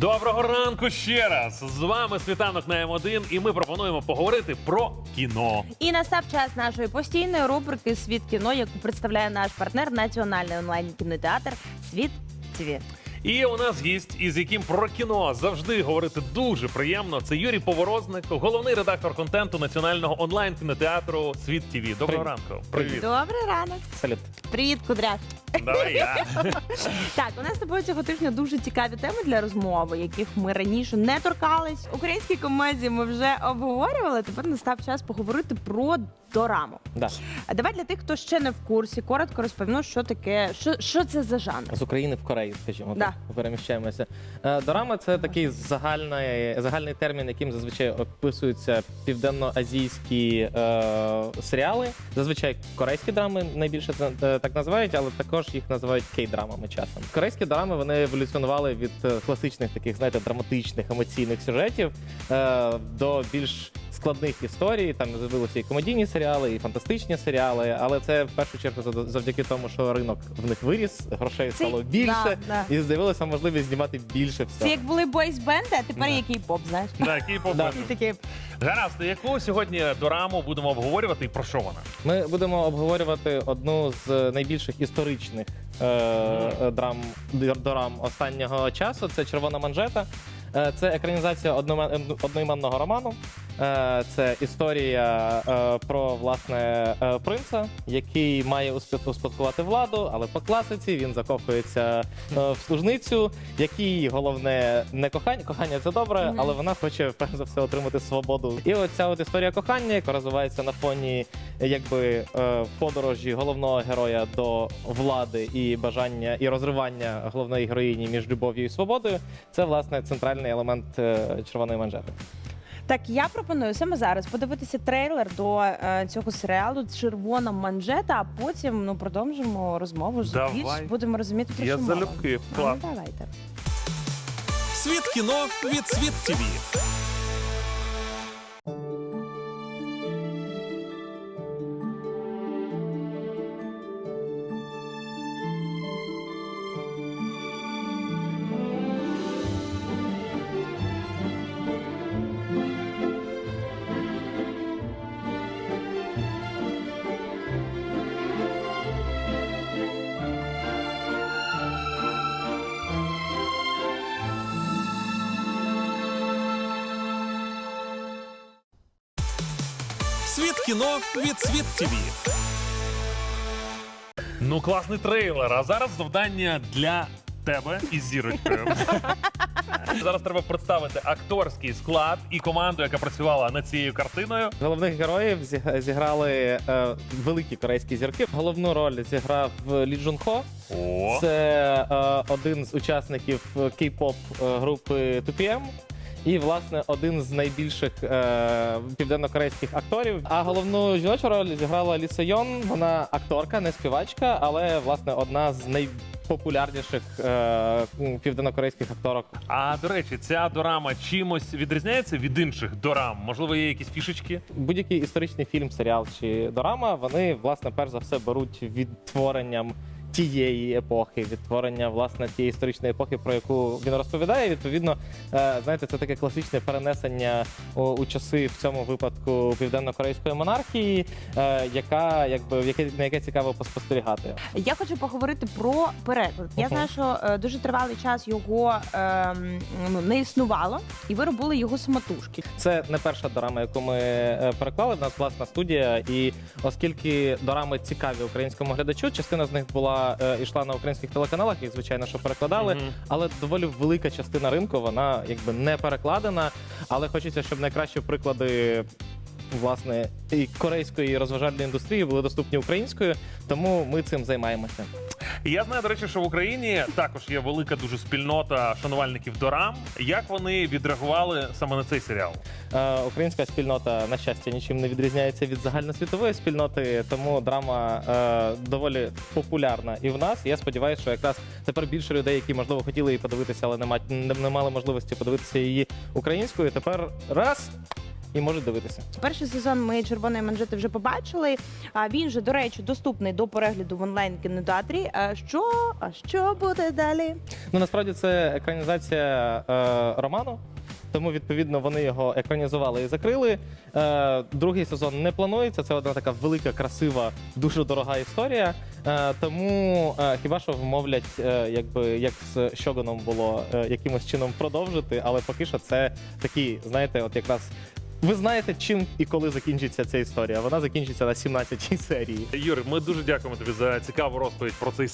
Доброго ранку ще раз. З вами світанок на М1, і ми пропонуємо поговорити про кіно. І настав час нашої постійної рубрики Світ кіно, яку представляє наш партнер Національний онлайн кінотеатр Світ ТВ. І у нас гість, із яким про кіно завжди говорити дуже приємно. Це Юрій Поворозник, головний редактор контенту національного онлайн кінотеатру Світ ТВ. Доброго Привіт. ранку. Привіт. Добрий ранок. Салют. Привіт, кудряш. Давай я. Так, у нас з тобою цього тижня дуже цікаві теми для розмови, яких ми раніше не торкались. Українські комедії ми вже обговорювали. Тепер настав час поговорити про дораму. Да. Давай для тих, хто ще не в курсі, коротко розповімо, що таке, що, що це за жанр. З України в Корею, скажімо, Да. так, переміщаємося. Е, Дорама це такий загальний, загальний термін, яким зазвичай описуються південно-азійські е, серіали. Зазвичай корейські драми найбільше це е, так називають, але також їх називають кей-драмами часом. Корейські драми вони еволюціонували від е, класичних таких, знаєте, драматичних емоційних сюжетів е, до більш складних історій. Там з'явилися і комедійні серіали, і фантастичні серіали. Але це в першу чергу зав- завдяки тому, що ринок в них виріс, грошей стало більше, да, да. і з'явилася можливість знімати більше всього. Це як були бойс-бенди, а тепер Да. який поп, знаєш. Так, такі Гаразд, яку сьогодні дораму будемо обговорювати і про що вона? Ми будемо обговорювати одну з найбільших історичних е, е, драм дорам останнього часу. Це червона манжета. Е, Це екранізація одномен- одноіменного роману. Е, Це історія е, про власне е, принца, який має успадкувати владу, але по класиці він закохується е, в служницю, якій головне не кохання. Кохання це добре, але вона хоче перш за все отримати свободу. І оця от історія кохання, яка розвивається на фоні якби подорожі головного героя до влади і бажання і розривання головної героїні між любов'ю і свободою. Це власне центральний елемент червоної манжети. Так, я пропоную саме зараз подивитися трейлер до е, цього серіалу Червона манжета, а потім ну продовжимо розмову. Давай. більш будемо розуміти про Я що мова. залюбки. А, ну, Клас. давайте. Світ кіно від Світ ТВ. Світ кіно від Світ ТВ. Ну, класний трейлер. А зараз завдання для тебе із зірочкою. Зараз треба представити акторський склад і команду, яка працювала над цією картиною. Головних героїв зіг- зіграли е, великі корейські зірки. Головну роль зіграв Лі Джун Хо. О, Це е, один з учасників кей-поп е, групи 2PM. І, власне, один з найбільших е, південнокорейських акторів. А головну жіночу роль зіграла Лі Сойон. Вона акторка, не співачка, але власне одна з найпопулярніших е, південнокорейських акторок. а до речі, ця дорама чимось відрізняється від інших дорам? Можливо, є якісь фішечки? Будь-який історичний фільм, серіал чи дорама, вони власне перш за все беруть відтворенням тієї епохи, відтворення власне тієї історичної епохи, про яку він розповідає. Відповідно, е, знаєте, це таке класичне перенесення у, часи в цьому випадку південно-корейської монархії, е, яка якби яке на яке цікаво поспостерігати. Я хочу поговорити про переклад. Я знаю, що е, дуже тривалий час його ем, ну, не існувало, і ви робили його самотужки. Це не перша дорама, яку ми переклали. В нас власна студія, і оскільки дорами цікаві українському глядачу, частина з них була е, йшла на українських телеканалах, їх звичайно, що перекладали. Мгм. Але доволі велика частина ринку вона якби не перекладена. Але хочеться, щоб найкращі приклади. Власне, і корейської розважальної індустрії були доступні українською, тому ми цим займаємося. Я знаю, до речі, що в Україні також є велика дуже спільнота шанувальників дорам. Як вони відреагували саме на цей серіал? Е, українська спільнота, на щастя, нічим не відрізняється від загальносвітової спільноти, тому драма е, доволі популярна і в нас. Я сподіваюся, що якраз тепер більше людей, які можливо хотіли її подивитися, але не мали можливості подивитися її українською. Тепер раз і можуть дивитися. Перший сезон ми червоної манжети вже побачили. А він же, до речі, доступний до перегляду в онлайн кінотеатрі. А що? А що буде далі? Ну насправді це екранізація е, роману. Тому відповідно вони його екранізували і закрили. Е, другий сезон не планується. Це одна така велика, красива, дуже дорога історія. Е, тому е, хіба що вмовлять, е, якби як з Щогоном було е, якимось чином продовжити, але поки що це такі, знаєте, от якраз. Ви знаєте, чим і коли закінчиться ця історія. Вона закінчиться на 17-й серії. Юр, ми дуже дякуємо тобі за цікаву розповідь про цей